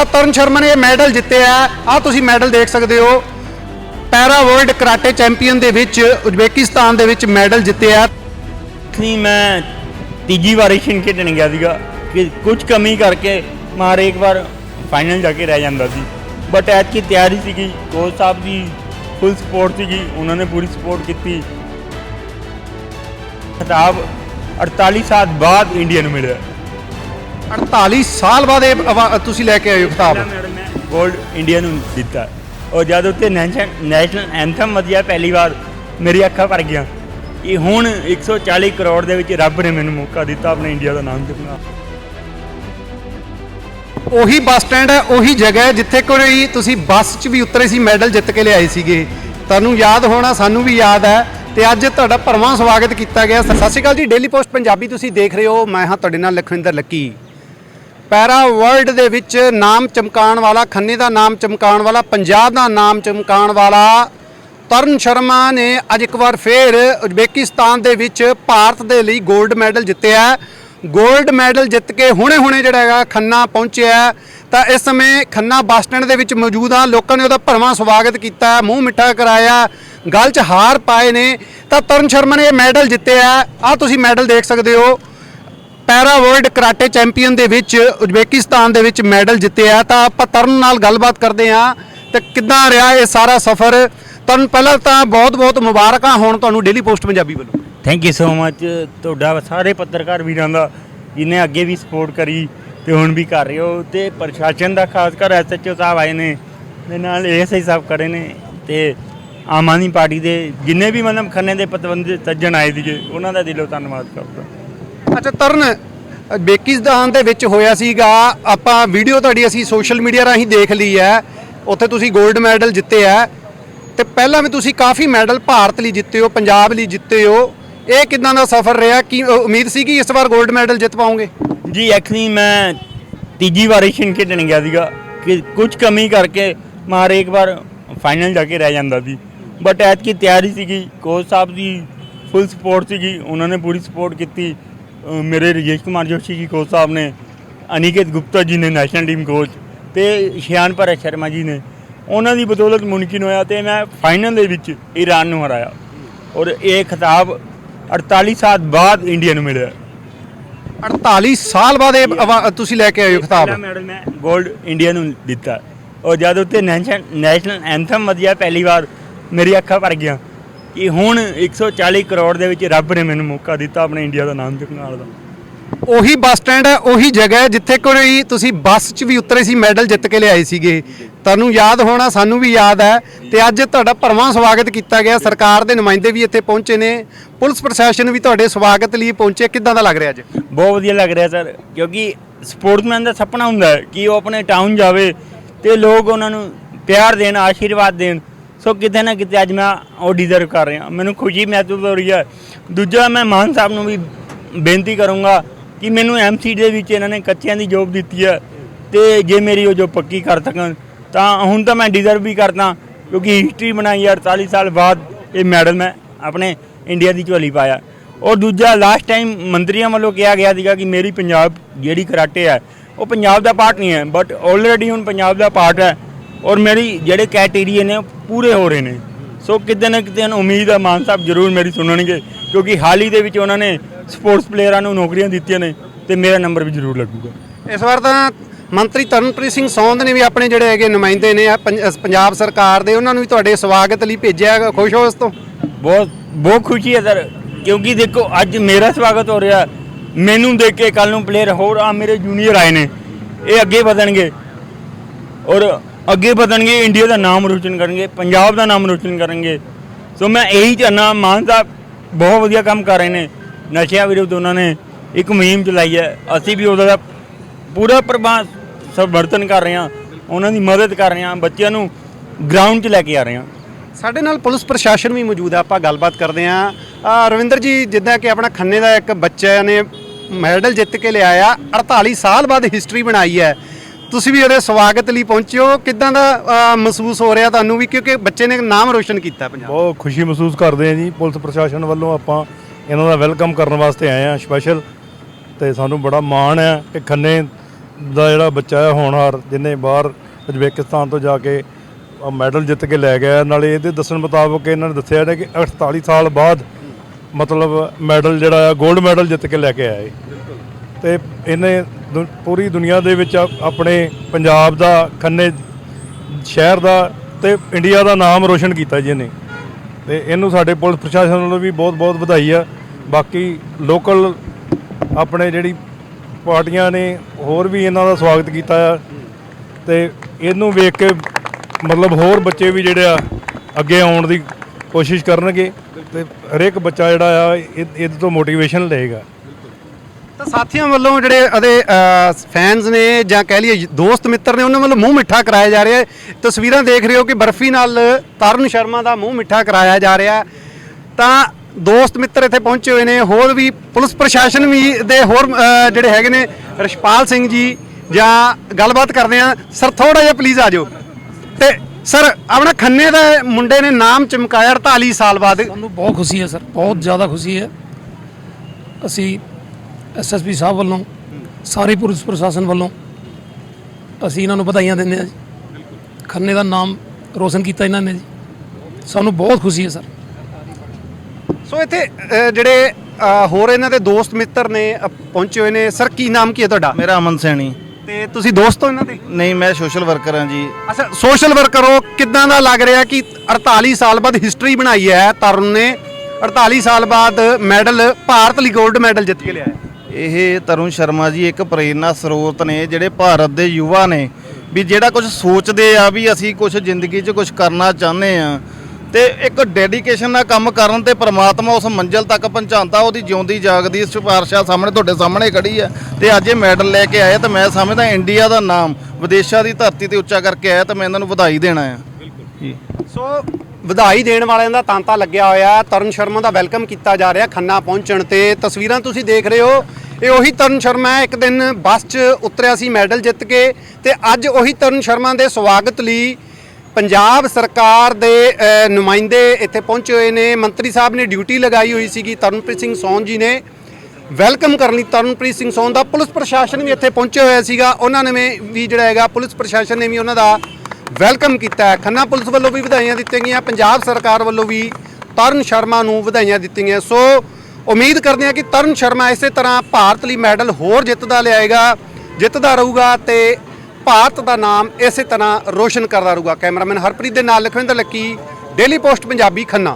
ਤਾਂ ਤਰਨ ਸ਼ਰਮਾ ਨੇ ਇਹ ਮੈਡਲ ਜਿੱਤਿਆ ਆ ਤੁਸੀਂ ਮੈਡਲ ਦੇਖ ਸਕਦੇ ਹੋ। ਪੈਰਾ ਵਰਲਡ ਕਰਾਟੇ ਚੈਂਪੀਅਨ ਦੇ ਵਿੱਚ, ਉਜ਼ਬੇਕਿਸਤਾਨ ਦੇ ਵਿੱਚ ਮੈਡਲ ਜਿੱਤਿਆ ਨਹੀਂ, ਮੈਂ ਤੀਜੀ ਵਾਰ ਏਸ਼ੀਅਨ ਖੇਡਣ ਗਿਆ ਸੀਗਾ ਕਿ ਕੁਝ ਕਮੀ ਕਰਕੇ ਮਾਰ ਇੱਕ ਵਾਰ ਫਾਈਨਲ ਜਾ ਕੇ ਰਹਿ ਜਾਂਦਾ ਸੀ। ਬਟ ਐਤਕੀ ਤਿਆਰੀ ਸੀਗੀ, ਕੋਚ ਸਾਹਿਬ ਦੀ ਫੁੱਲ ਸਪੋਰਟ ਸੀਗੀ, ਉਹਨਾਂ ਨੇ ਪੂਰੀ ਸਪੋਰਟ ਕੀਤੀ। ਖਿਤਾਬ 48 ਸਾਲ ਬਾਅਦ ਇੰਡੀਆ ਨੂੰ ਮਿਲਿਆ। 48 ਸਾਲ ਬਾਅਦ ਇਹ ਅਵਾ- ਤੁਸੀਂ ਲੈ ਕੇ ਆਏ ਹੋ ਖਿਤਾਬ ਗੋਲਡ ਇੰਡੀਆ ਨੂੰ ਦਿੱਤਾ। ਔਰ ਜਦ ਉੱਤੇ ਨੈਸ਼ਨਲ ਐਂਥਮ ਵਧੀਆ ਪਹਿਲੀ ਵਾਰ ਮੇਰੀ ਅੱਖਾਂ ਭਰ ਗਈਆਂ। ਕਿ ਹੁਣ 140 ਕਰੋੜ ਦੇ ਵਿੱਚ ਰੱਬ ਨੇ ਮੈਨੂੰ ਮੌਕਾ ਦਿੱਤਾ ਆਪਣੇ ਇੰਡੀਆ ਦਾ ਨਾਮ ਚੁੱਕਣਾ ਉਹੀ ਬੱਸ ਸਟੈਂਡ ਹੈ ਉਹੀ ਜਗ੍ਹਾ ਹੈ ਜਿੱਥੇ ਕੋਈ ਤੁਸੀਂ ਬੱਸ 'ਚ ਵੀ ਉਤਰੇ ਸੀ ਮੈਡਲ ਜਿੱਤ ਕੇ ਲਿਆਏ ਸੀਗੇ। ਤੁਹਾਨੂੰ ਯਾਦ ਹੋਣਾ ਸਾਨੂੰ ਵੀ ਯਾਦ ਹੈ। ਤੇ ਅੱਜ ਤੁਹਾਡਾ ਭਰਵਾਂ ਸਵਾਗਤ ਕੀਤਾ ਗਿਆ। ਸਤਿ ਸ਼੍ਰੀ ਅਕਾਲ ਜੀ ਡੇਲੀ ਪੋਸਟ ਪੰਜਾਬੀ ਤੁਸੀਂ ਦੇਖ ਰਹੇ ਹੋ। ਮੈਂ ਹਾਂ ਤੁਹਾਡੇ ਨਾਲ ਲਖਵਿੰਦਰ ਲੱਕੀ। ਪੈਰਾ ਵਰਲਡ ਦੇ ਵਿੱਚ ਨਾਮ ਚਮਕਾਉਣ ਵਾਲਾ, ਖੰਨੇ ਦਾ ਨਾਮ ਚਮਕਾਉਣ ਵਾਲਾ, ਪੰਜਾਬ ਦਾ ਨਾਮ ਚਮਕਾਉਣ ਵਾਲਾ ਤਰਨ ਸ਼ਰਮਾ ਨੇ ਅੱਜ ਇੱਕ ਵਾਰ ਫੇਰ ਉਜ਼ਬੇਕਿਸਤਾਨ ਦੇ ਵਿੱਚ ਭਾਰਤ ਦੇ ਲਈ 골ਡ ਮੈਡਲ ਜਿੱਤਿਆ ਹੈ। 골ਡ ਮੈਡਲ ਜਿੱਤ ਕੇ ਹੁਣੇ-ਹੁਣੇ ਜਿਹੜਾ ਹੈਗਾ ਖੰਨਾ ਪਹੁੰਚਿਆ ਤਾਂ ਇਸ ਸਮੇਂ ਖੰਨਾ ਬੱਸ ਸਟੈਂਡ ਦੇ ਵਿੱਚ ਮੌਜੂਦ ਆ। ਲੋਕਾਂ ਨੇ ਉਹਦਾ ਭਰਵਾਂ ਸਵਾਗਤ ਕੀਤਾ ਮੂੰਹ ਮਿੱਠਾ ਕਰਾਇਆ ਗੱਲ 'ਚ ਹਾਰ ਪਾਏ ਨੇ। ਤਾਂ ਤਰਨ ਸ਼ਰਮਾ ਨੇ ਇਹ ਮੈਡਲ ਜਿੱਤਿਆ ਆ ਤੁਸੀਂ ਮੈਡਲ ਦੇਖ ਸਕਦੇ ਹੋ। ਪੈਰਾ ਵਰਲਡ ਕਰਾਟੇ ਚੈਂਪੀਅਨ ਦੇ ਵਿੱਚ, ਉਜ਼ਬੇਕਿਸਤਾਨ ਦੇ ਵਿੱਚ ਮੈਡਲ ਜਿੱਤਿਆ। ਤਾਂ ਆਪਾਂ ਤਰਨ ਨਾਲ ਗੱਲਬਾਤ ਕਰਦੇ ਹਾਂ ਤੇ ਕਿੱਦਾਂ ਰਿਹਾ ਇਹ ਸਾਰਾ ਸਫ਼ਰ? ਤੁਹਾਨੂੰ ਪਹਿਲਾਂ ਤਾਂ ਬਹੁਤ-ਬਹੁਤ ਮੁਬਾਰਕਾਂ ਹੋਣ ਤੁਹਾਨੂੰ ਡੇਲੀ ਪੋਸਟ ਪੰਜਾਬੀ ਵੱਲੋਂ। ਥੈਂਕ ਯੂ ਸੋ ਮਚ ਤੁਹਾਡਾ ਸਾਰੇ ਪੱਤਰਕਾਰ ਵੀਰਾਂ ਦਾ, ਜਿਨੇ ਅੱਗੇ ਵੀ ਸਪੋਰਟ ਕਰੀ ਤੇ ਹੁਣ ਵੀ ਕਰ ਰਹੇ ਹੋ। ਤੇ ਪ੍ਰਸ਼ਾਸਨ ਦਾ ਖਾਸ ਕਰ ਐਸਐਚਓ ਸਾਹਿਬ ਆਏ ਨੇ, ਦੇ ਨਾਲ ਐਸਆਈ ਸਾਹਿਬ ਕਰੇ ਨੇ ਤੇ ਆਮ ਆਦਮੀ ਪਾਰਟੀ ਦੇ ਜਿੰਨੇ ਵੀ ਮਤਲਬ ਖੰਨੇ ਦੇ ਪਤਵੰਦ ਸੱਜਣ ਆਏ ਸੀਗੇ, ਉਹਨਾਂ ਦਾ ਦਿਲੋਂ ਧੰਨਵਾਦ ਕਰਦਾ। ਅੱਛਾ ਤਰਨ ਉਜ਼ਬੇਕਿਸਤਾਨ ਦੇ ਵਿੱਚ ਹੋਇਆ ਸੀਗਾ। ਆਪਾਂ ਵੀਡੀਓ ਤੁਹਾਡੀ ਅਸੀਂ ਸੋਸ਼ਲ ਮੀਡੀਆ ਰਾਹੀਂ ਦੇਖ ਲਈ ਹੈ। ਉੱਥੇ ਤੁਸੀਂ 골ਡ ਮੈਡਲ ਜਿੱਤੇ ਹੈ। ਤੇ ਪਹਿਲਾਂ ਵੀ ਤੁਸੀਂ ਕਾਫੀ ਮੈਡਲ ਭਾਰਤ ਲਈ ਜਿੱਤੇ ਹੋ, ਪੰਜਾਬ ਲਈ ਜਿੱਤੇ ਹੋ। ਇਹ ਕਿਦਾਂ ਦਾ ਸਫ਼ਰ ਰਿਹਾ? ਕੀ ਉਮੀਦ ਸੀ ਕਿ ਇਸ ਵਾਰ 골ਡ ਮੈਡਲ ਜਿੱਤ ਪਾਓਗੇ? ਜੀ ਐਕਚੁਅਲੀ ਮੈਂ ਤੀਜੀ ਵਾਰ ਏਸ਼ੀਅਨ ਖੇਡਣ ਗਿਆ ਸੀਗਾ। ਕਿ ਕੁਝ ਕਮੀ ਕਰਕੇ ਮਾਰ ਇੱਕ ਵਾਰ ਫਾਈਨਲ ਜਾ ਕੇ ਰਹਿ ਜਾਂਦਾ ਸੀ। ਬਟ ਐਤਕੀ ਤਿਆਰੀ ਸੀਗੀ। ਕੋਚ ਸਾਹਿਬ ਦੀ ਫੁੱਲ ਸਪੋਰਟ ਸੀਗੀ। ਉਹਨਾਂ ਨੇ ਪੂਰੀ ਸਪੋਰਟ ਕੀਤੀ। ਮੇਰੇ ਰਜੇਸ਼ ਕੁਮਾਰ ਜੋਸ਼ੀ ਜੀ ਕੋਚ ਸਾਹਿਬ ਨੇ ਅਨਿਕੇਤ ਗੁਪਤਾ ਜੀ ਨੇ ਨੈਸ਼ਨਲ ਟੀਮ ਕੋਚ ਤੇ ਸ਼ਿਆਨ ਭਰਤ ਸ਼ਰਮਾ ਜੀ ਨੇ ਉਹਨਾਂ ਦੀ ਬਦੌਲਤ ਮੁਮਕਿਨ ਹੋਇਆ ਤੇ ਮੈਂ ਫਾਈਨਲ ਦੇ ਵਿੱਚ ਈਰਾਨ ਨੂੰ ਹਰਾਇਆ। ਔਰ ਇਹ ਖਿਤਾਬ 48 ਸਾਲ ਬਾਅਦ ਇੰਡੀਆ ਨੂੰ ਮਿਲਿਆ। 48 ਸਾਲ ਬਾਅਦ ਇਹ ਤੁਸੀਂ ਲੈ ਕੇ ਆਏ ਹੋ ਖਿਤਾਬ। ਮੈਡਲ ਮੈਂ 골ਡ ਇੰਡੀਆ ਨੂੰ ਦਿੱਤਾ। ਔਰ ਜਦ ਉੱਤੇ ਨੈਸ਼ਨਲ ਨੈਸ਼ਨਲ ਐਂਥਮ ਵਧੀਆ ਪਹਿਲੀ ਵਾਰ ਮੇਰੀ ਅੱਖਾਂ ਭਰ ਗਈਆਂ। ਕਿ ਹੁਣ 140 ਕਰੋੜ ਦੇ ਵਿੱਚ ਰੱਬ ਨੇ ਮੈਨੂੰ ਮੌਕਾ ਦਿੱਤਾ ਆਪਣੇ ਇੰਡੀਆ ਦਾ ਨਾਮ ਚੁੱਕਣ ਦਾ ਉਹੀ ਬੱਸ ਸਟੈਂਡ ਹੈ ਉਹੀ ਜਗ੍ਹਾ ਹੈ ਜਿੱਥੇ ਕੋਈ ਤੁਸੀਂ ਬੱਸ 'ਚ ਵੀ ਉਤਰੇ ਸੀ ਮੈਡਲ ਜਿੱਤ ਕੇ ਲਿਆਏ ਸੀਗੇ। ਤੁਹਾਨੂੰ ਯਾਦ ਹੋਣਾ ਸਾਨੂੰ ਵੀ ਯਾਦ ਹੈ ਤੇ ਅੱਜ ਤੁਹਾਡਾ ਭਰਵਾਂ ਸਵਾਗਤ ਕੀਤਾ ਗਿਆ। ਸਰਕਾਰ ਦੇ ਨੁਮਾਇੰਦੇ ਵੀ ਇੱਥੇ ਪਹੁੰਚੇ ਨੇ। ਪੁਲਿਸ ਪ੍ਰਸ਼ਾਸਨ ਵੀ ਤੁਹਾਡੇ ਸਵਾਗਤ ਲਈ ਪਹੁੰਚੇ। ਕਿੱਦਾਂ ਦਾ ਲੱਗ ਰਿਹਾ ਅੱਜ? ਬਹੁਤ ਵਧੀਆ ਲੱਗ ਰਿਹਾ ਸਰ ਕਿਉਂਕਿ ਸਪੋਰਟਸਮੈਨ ਦਾ ਸੁਪਨਾ ਹੁੰਦਾ ਹੈ ਕਿ ਉਹ ਆਪਣੇ ਟਾਊਨ ਜਾਵੇ ਤੇ ਲੋਕ ਉਹਨਾਂ ਨੂੰ ਪਿਆਰ ਦੇਣ ਆਸ਼ੀਰਵਾਦ ਦੇਣ। ਸੋ ਕਿਤੇ ਨਾ ਕਿਤੇ ਅੱਜ ਮੈਂ ਉਹ ਡਿਜ਼ਰਵ ਕਰ ਰਿਹਾ। ਮੈਨੂੰ ਖੁਸ਼ੀ ਮਹਿਸੂਸ ਹੋ ਰਹੀ ਹੈ। ਦੂਜਾ ਮੈਂ ਮਾਨ ਸਾਹਿਬ ਨੂੰ ਵੀ ਬੇਨਤੀ ਕਰੂੰਗਾ ਕਿ ਮੈਨੂੰ ਐਮਸੀ ਦੇ ਵਿੱਚ ਇਹਨਾਂ ਨੇ ਕੱਚਿਆਂ ਦੀ ਜੋਬ ਦਿੱਤੀ ਹੈ ਤੇ ਜੇ ਮੇਰੀ ਉਹ ਜੋ ਪੱਕੀ ਕਰ ਸਕਣ, ਤਾਂ ਹੁਣ ਤਾਂ ਮੈਂ ਡਿਜ਼ਰਵ ਵੀ ਕਰਦਾ, ਕਿਉਂਕਿ ਹਿਸਟਰੀ ਬਣਾਈ ਹੈ 48 ਸਾਲ ਬਾਅਦ ਇਹ ਮੈਡਲ ਮੈਂ ਆਪਣੇ ਇੰਡੀਆ ਦੀ ਝੋਲੀ ਪਾਇਆ। ਔਰ ਦੂਜਾ ਲਾਸਟ ਟਾਈਮ ਮੰਤਰੀਆਂ ਵੱਲੋਂ ਕਿਹਾ ਗਿਆ ਸੀਗਾ ਕਿ ਮੇਰੀ ਪੰਜਾਬ ਜਿਹੜੀ ਕਰਾਟੇ ਹੈ, ਉਹ ਪੰਜਾਬ ਦਾ ਪਾਰਟ ਨਹੀਂ ਹੈ ਬਟ ਆਲਰੇਡੀ ਹੁਣ ਪੰਜਾਬ ਦਾ ਪਾਰਟ ਹੈ। ਔਰ ਮੇਰੀ ਜਿਹੜੇ ਕ੍ਰਾਈਟੇਰੀਆ ਨੇ ਉਹ ਪੂਰੇ ਹੋ ਰਹੇ ਨੇ। ਸੋ ਕਿਤੇ ਨਾ ਕਿਤੇ ਉਮੀਦ ਹੈ ਮਾਨ ਸਾਹਿਬ ਜ਼ਰੂਰ ਮੇਰੀ ਸੁਣਨਗੇ ਕਿਉਂਕਿ ਹਾਲ ਹੀ ਦੇ ਵਿੱਚ ਉਹਨਾਂ ਨੇ ਸਪੋਰਟਸ ਪਲੇਅਰਾਂ ਨੂੰ ਨੌਕਰੀਆਂ ਦਿੱਤੀਆਂ ਨੇ ਤੇ ਮੇਰਾ ਨੰਬਰ ਵੀ ਜ਼ਰੂਰ ਲੱਗੂਗਾ। ਇਸ ਵਾਰ ਤਾਂ ਮੰਤਰੀ ਤਰਨਪ੍ਰੀਤ ਸਿੰਘ ਸੌਂਦ ਨੇ ਵੀ ਆਪਣੇ ਜਿਹੜੇ ਹੈਗੇ ਨੁਮਾਇੰਦੇ ਨੇ ਆ ਪੰਜਾਬ ਸਰਕਾਰ ਦੇ ਉਹਨਾਂ ਨੂੰ ਵੀ ਤੁਹਾਡੇ ਸਵਾਗਤ ਲਈ ਭੇਜਿਆ। ਖੁਸ਼ ਹੋ ਇਸ ਤੋਂ? ਬਹੁਤ ਬਹੁਤ ਖੁਸ਼ੀ ਹੈ ਸਰ ਕਿਉਂਕਿ ਦੇਖੋ ਅੱਜ ਮੇਰਾ ਸਵਾਗਤ ਹੋ ਰਿਹਾ ਮੈਨੂੰ ਦੇਖ ਕੇ ਕੱਲ ਨੂੰ ਪਲੇਅਰ ਹੋਰ ਆ ਮੇਰੇ ਜੂਨੀਅਰ ਆਏ ਨੇ ਇਹ ਅੱਗੇ ਵਧਣਗੇ। ਔਰ ਅੱਗੇ ਵਧਣਗੇ ਇੰਡੀਆ ਦਾ ਨਾਮ ਰੋਸ਼ਨ ਕਰਨਗੇ, ਪੰਜਾਬ ਦਾ ਨਾਮ ਰੋਸ਼ਨ ਕਰਨਗੇ। ਸੋ ਮੈਂ ਇਹੀ ਚਾਹੁੰਦਾ, ਮਾਨ ਸਾਹਿਬ ਬਹੁਤ ਵਧੀਆ ਕੰਮ ਕਰ ਰਹੇ ਨੇ। ਨਸ਼ਿਆਂ ਵਿਰੁੱਧ ਉਹਨਾਂ ਨੇ ਇੱਕ ਮੁਹਿੰਮ ਚਲਾਈ ਹੈ। ਅਸੀਂ ਵੀ ਉਹਦਾ ਪੂਰਾ ਪ੍ਰਭਾਵ ਸਮਰਥਨ ਕਰ ਰਹੇ ਹਾਂ, ਉਹਨਾਂ ਦੀ ਮਦਦ ਕਰ ਰਹੇ ਹਾਂ, ਬੱਚਿਆਂ ਨੂੰ ਗਰਾਊਂਡ 'ਚ ਲੈ ਕੇ ਆ ਰਹੇ ਹਾਂ। ਸਾਡੇ ਨਾਲ ਪੁਲਿਸ ਪ੍ਰਸ਼ਾਸਨ ਵੀ ਮੌਜੂਦ ਆ ਆਪਾਂ ਗੱਲਬਾਤ ਕਰਦੇ ਆ ਰਵਿੰਦਰ ਜੀ, ਜਿੱਦਾਂ ਕਿ ਆਪਣਾ ਖੰਨੇ ਦਾ ਇੱਕ ਬੱਚਾ ਨੇ ਮੈਡਲ ਜਿੱਤ ਕੇ ਲਿਆਇਆ 48 ਸਾਲ ਬਾਅਦ ਹਿਸਟਰੀ ਬਣਾਈ ਹੈ। ਤੁਸੀਂ ਵੀ ਇਹਦੇ ਸਵਾਗਤ ਲਈ ਪਹੁੰਚੇ ਹੋ ਕਿਦਾਂ ਦਾ ਅ, ਮਹਿਸੂਸ ਹੋ ਰਿਹਾ ਤੁਹਾਨੂੰ ਵੀ? ਕਿਉਂਕਿ ਬੱਚੇ ਨੇ ਨਾਮ ਰੋਸ਼ਨ ਕੀਤਾ ਪੰਜਾਬ ਬਹੁਤ ਖੁਸ਼ੀ ਮਹਿਸੂਸ ਕਰਦੇ ਹਾਂ ਜੀ। ਪੁਲਿਸ ਪ੍ਰਸ਼ਾਸਨ ਵੱਲੋਂ ਆਪਾਂ ਇਹਨਾਂ ਦਾ ਵੈਲਕਮ ਕਰਨ ਵਾਸਤੇ ਆਏ ਹਾਂ ਸਪੈਸ਼ਲ। ਤੇ ਸਾਨੂੰ ਬੜਾ ਮਾਣ ਹੈ ਕਿ ਖੰਨੇ ਦਾ ਜਿਹੜਾ ਬੱਚਾ ਹੈ ਹੋਣਹਾਰ ਜਿਹਨੇ ਬਾਹਰ ਉਜ਼ਬੇਕਿਸਤਾਨ ਤੋਂ ਜਾ ਕੇ ਅ, ਮੈਡਲ ਜਿੱਤ ਕੇ ਲੈ ਗਿਆ ਨਾਲੇ ਇਹਦੇ ਦੱਸਣ ਮੁਤਾਬਕ ਇਹਨਾਂ ਨੇ ਦੱਸਿਆ ਨੇ ਕਿ 48 ਸਾਲ ਬਾਅਦ ਮਤਲਬ ਮੈਡਲ ਜਿਹੜਾ ਆ 골ਡ ਮੈਡਲ ਜਿੱਤ ਕੇ ਲੈ ਕੇ ਆਏ। ਹੈ ਤੇ ਇਹਨੇ ਦੁ- ਪੂਰੀ ਦੁਨੀਆ ਦੇ ਵਿੱਚ ਆ- ਆਪਣੇ ਪੰਜਾਬ ਦਾ, ਖੰਨੇ ਸ਼ਹਿਰ ਦਾ ਤੇ ਇੰਡੀਆ ਦਾ ਨਾਮ ਰੋਸ਼ਨ ਕੀਤਾ ਜੀ ਇਹਨੇ। ਤੇ ਇਹਨੂੰ ਸਾਡੇ ਪੁਲਿਸ ਪ੍ਰਸ਼ਾਸਨ ਵੱਲੋਂ ਵੀ ਬਹੁਤ-ਬਹੁਤ ਵਧਾਈ ਆ। ਬਾਕੀ ਲੋਕਲ ਆਪਣੇ ਜਿਹੜੀ ਪਾਰਟੀਆਂ ਨੇ, ਹੋਰ ਵੀ ਇਹਨਾਂ ਦਾ ਸਵਾਗਤ ਕੀਤਾ ਆ। ਤੇ ਇਹਨੂੰ ਵੇਖ ਕੇ ਮਤਲਬ ਹੋਰ ਬੱਚੇ ਵੀ ਜਿਹੜੇ ਆ, ਅੱਗੇ ਆਉਣ ਦੀ ਕੋਸ਼ਿਸ਼ ਕਰਨਗੇ। ਤੇ ਹਰੇਕ ਬੱਚਾ ਜਿਹੜਾ ਆ, ਇਹ- ਇਹਦੇ ਤੋਂ ਮੋਟੀਵੇਸ਼ਨ ਲਏਗਾ। ਤਾਂ ਸਾਥੀਆਂ ਵੱਲੋਂ ਜਿਹੜੇ ਉਹਦੇ ਫੈਨਸ ਨੇ ਜਾਂ ਕਹਿ ਲਈਏ ਦੋਸਤ ਮਿੱਤਰ ਨੇ, ਉਹਨਾਂ ਵੱਲੋਂ ਮੂੰਹ ਮਿੱਠਾ ਕਰਾਇਆ ਜਾ ਰਿਹਾ ਤਸਵੀਰਾਂ ਦੇਖ ਰਹੇ ਹੋ ਕਿ ਬਰਫੀ ਨਾਲ ਤਰਨ ਸ਼ਰਮਾ ਦਾ ਮੂੰਹ ਮਿੱਠਾ ਕਰਾਇਆ ਜਾ ਰਿਹਾ ਤਾਂ ਦੋਸਤ ਮਿੱਤਰ ਇੱਥੇ ਪਹੁੰਚੇ ਹੋਏ ਨੇ, ਹੋਰ ਵੀ ਪੁਲਿਸ ਪ੍ਰਸ਼ਾਸਨ ਵੀ ਦੇ ਹੋਰ ਜਿਹੜੇ ਹੈਗੇ ਨੇ, ਰਸ਼ਪਾਲ ਸਿੰਘ ਜੀ, ਜਾਂ ਗੱਲਬਾਤ ਕਰਦੇ ਆ ਸਰ ਥੋੜਾ ਜਿਹਾ ਪਲੀਜ਼ ਆ ਜਾਓ। ਤੇ ਸਰ, ਆਪਣਾ ਖੰਨੇ ਦਾ ਮੁੰਡੇ ਨੇ ਨਾਮ ਚਮਕਾਇਆ 48 ਸਾਲ ਬਾਅਦ। ਸਾਨੂੰ ਬਹੁਤ ਖੁਸ਼ੀ ਹੈ, ਸਰ। ਬਹੁਤ ਜ਼ਿਆਦਾ ਖੁਸ਼ੀ ਹੈ। ਅਸੀਂ ਐਸਐਸਪੀ ਸਾਹਿਬ ਵੱਲੋਂ ਸਾਰੇ ਪੁਲਿਸ ਪ੍ਰਸ਼ਾਸਨ ਵੱਲੋਂ ਅਸੀਂ ਇਹਨਾਂ ਨੂੰ ਵਧਾਈਆਂ ਦਿੰਦੇ ਹਾਂ ਜੀ। ਖੰਨੇ ਦਾ ਨਾਮ ਰੋਸ਼ਨ ਕੀਤਾ ਇਹਨਾਂ ਨੇ ਜੀ। ਸਾਨੂੰ ਬਹੁਤ ਖੁਸ਼ੀ ਹੈ ਸਰ। ਸੋ ਇੱਥੇ ਅ, ਜਿਹੜੇ ਅ, ਹੋਰ ਇਹਨਾਂ ਦੇ ਦੋਸਤ ਮਿੱਤਰ ਨੇ ਅ, ਪਹੁੰਚੇ ਹੋਏ ਨੇ ਸਰ ਕੀ ਨਾਮ ਕੀ ਹੈ ਤੁਹਾਡਾ? ਮੇਰਾ ਅਮਨ ਸੈਣੀ। ਤੇ ਤੁਸੀਂ ਦੋਸਤ ਹੋ ਇਹਨਾਂ ਦੇ? ਨਹੀਂ ਮੈਂ ਸੋਸ਼ਲ ਵਰਕਰ ਹਾਂ ਜੀ। ਅੱਛਾ ਸੋਸ਼ਲ ਵਰਕਰ ਹੋ ਕਿਦਾਂ ਦਾ ਲੱਗ ਰਿਹਾ ਕਿ 48 ਸਾਲ ਬਾਅਦ ਹਿਸਟਰੀ ਬਣਾਈ ਹੈ ਤਰਨ ਨੇ 48 ਸਾਲ ਬਾਅਦ ਮੈਡਲ ਭਾਰਤ ਲਈ 골ਡ ਮੈਡਲ ਜਿੱਤ ਕੇ ਲਿਆਇਆ? ਹੈ। ਇਹ ਤਰੁਣ ਸ਼ਰਮਾ ਜੀ ਇੱਕ ਪ੍ਰੇਰਨਾ ਸਰੋਤ ਨੇ ਜਿਹੜੇ ਭਾਰਤ ਦੇ ਯੁਵਾ ਨੇ ਵੀ ਜਿਹੜਾ ਕੁਝ ਸੋਚਦੇ ਆ ਵੀ ਅਸੀਂ ਕੁਝ ਜ਼ਿੰਦਗੀ 'ਚ ਕੁਝ ਕਰਨਾ ਚਾਹੁੰਦੇ ਆ ਤੇ ਇੱਕ ਡੈਡੀਕੇਸ਼ਨ ਨਾਲ ਕੰਮ ਕਰਨ ਤੇ ਪ੍ਰਮਾਤਮਾ ਉਸ ਮੰਜ਼ਿਲ ਤੱਕ ਪਹੁੰਚਾਉਂਦਾ ਉਹਦੀ ਜਿਉਂਦੀ ਜਾਗਦੀ ਸਿਫਾਰਸ਼ਾਂ ਸਾਹਮਣੇ ਤੁਹਾਡੇ ਸਾਹਮਣੇ ਖੜੀ ਆ ਤੇ ਅੱਜ ਇਹ ਮੈਡਲ ਲੈ ਕੇ ਆਏ ਤਾਂ ਮੈਂ ਸਮਝਦਾ ਇੰਡੀਆ ਦਾ ਨਾਮ ਵਿਦੇਸ਼ਾਂ ਦੀ ਧਰਤੀ ਤੇ ਉੱਚਾ ਕਰਕੇ ਆਇਆ ਤਾਂ ਮੈਂ ਇਹਨਾਂ ਨੂੰ ਵਧਾਈ ਦੇਣਾ ਆ। ਜੀ। ਸੋ ਵਧਾਈ ਦੇਣ ਵਾਲਿਆਂ ਦਾ ਤਾਂਤਾ ਲੱਗਿਆ ਹੋਇਆ ਹੈ। ਤਰਨ ਸ਼ਰਮਾ ਦਾ ਵੈਲਕਮ ਕੀਤਾ ਜਾ ਰਿਹਾ ਖੰਨਾ ਪਹੁੰਚਣ ਤੇ। ਤਸਵੀਰਾਂ ਤੁਸੀਂ ਦੇਖ ਰਹੇ ਹੋ। ਇਹ ਉਹੀ ਤਰਨ ਸ਼ਰਮਾ ਹੈ। ਇੱਕ ਦਿਨ ਬੱਸ 'ਚ ਉਤਰਿਆ ਸੀ ਮੈਡਲ ਜਿੱਤ ਕੇ ਤੇ ਅੱਜ ਉਹੀ ਤਰਨ ਸ਼ਰਮਾ ਦੇ ਸਵਾਗਤ ਲਈ ਪੰਜਾਬ ਸਰਕਾਰ ਦੇ ਨੁਮਾਇੰਦੇ ਇੱਥੇ ਪਹੁੰਚੇ ਹੋਏ ਨੇ। ਮੰਤਰੀ ਸਾਹਿਬ ਨੇ ਡਿਊਟੀ ਲਗਾਈ ਹੋਈ ਸੀਗੀ ਤਰਨਪ੍ਰੀਤ ਸਿੰਘ ਸੌਨ ਜੀ ਨੇ। ਵੈਲਕਮ ਕਰਨ ਲਈ ਤਰਨਪ੍ਰੀਤ ਸਿੰਘ ਸੌਨ ਦਾ ਪੁਲਿਸ ਪ੍ਰਸ਼ਾਸਨ ਵੀ ਇੱਥੇ ਪਹੁੰਚਿਆ ਹੋਇਆ ਸੀਗਾ। ਉਹਨਾਂ ਨੇ ਵੀ ਜਿਹੜਾ ਹੈਗਾ ਪੁਲਿਸ ਪ੍ਰਸ਼ਾਸਨ ਨੇ ਵੀ ਉਹਨਾਂ ਦਾ ਵੈਲਕਮ ਕੀਤਾ ਹੈ। ਖੰਨਾ ਪੁਲਿਸ ਵੱਲੋਂ ਵੀ ਵਧਾਈਆਂ ਦਿੱਤੀਆਂ ਗਈਆਂ। ਪੰਜਾਬ ਸਰਕਾਰ ਵੱਲੋਂ ਵੀ ਤਰਨ ਸ਼ਰਮਾ ਨੂੰ ਵਧਾਈਆਂ ਦਿੱਤੀਆਂ ਗਈਆਂ। ਸੋ, ਉਮੀਦ ਕਰਦੇ ਹਾਂ ਕਿ ਤਰਨ ਸ਼ਰਮਾ ਇਸੇ ਤਰ੍ਹਾਂ ਭਾਰਤ ਲਈ ਮੈਡਲ ਹੋਰ ਜਿੱਤਦਾ ਲਿਆਏਗਾ, ਜਿੱਤਦਾ ਰਹੂਗਾ ਤੇ ਭਾਰਤ ਦਾ ਨਾਮ ਇਸੇ ਤਰ੍ਹਾਂ ਰੋਸ਼ਨ ਕਰਦਾ ਰਹੂਗਾ। ਕੈਮਰਾਮੈਨ ਹਰਪ੍ਰੀਤ ਦੇ ਨਾਲ ਲਖਵਿੰਦਰ ਲੱਕੀ, ਡੇਲੀ ਪੋਸਟ, ਪੰਜਾਬੀ ਖੰਨਾ।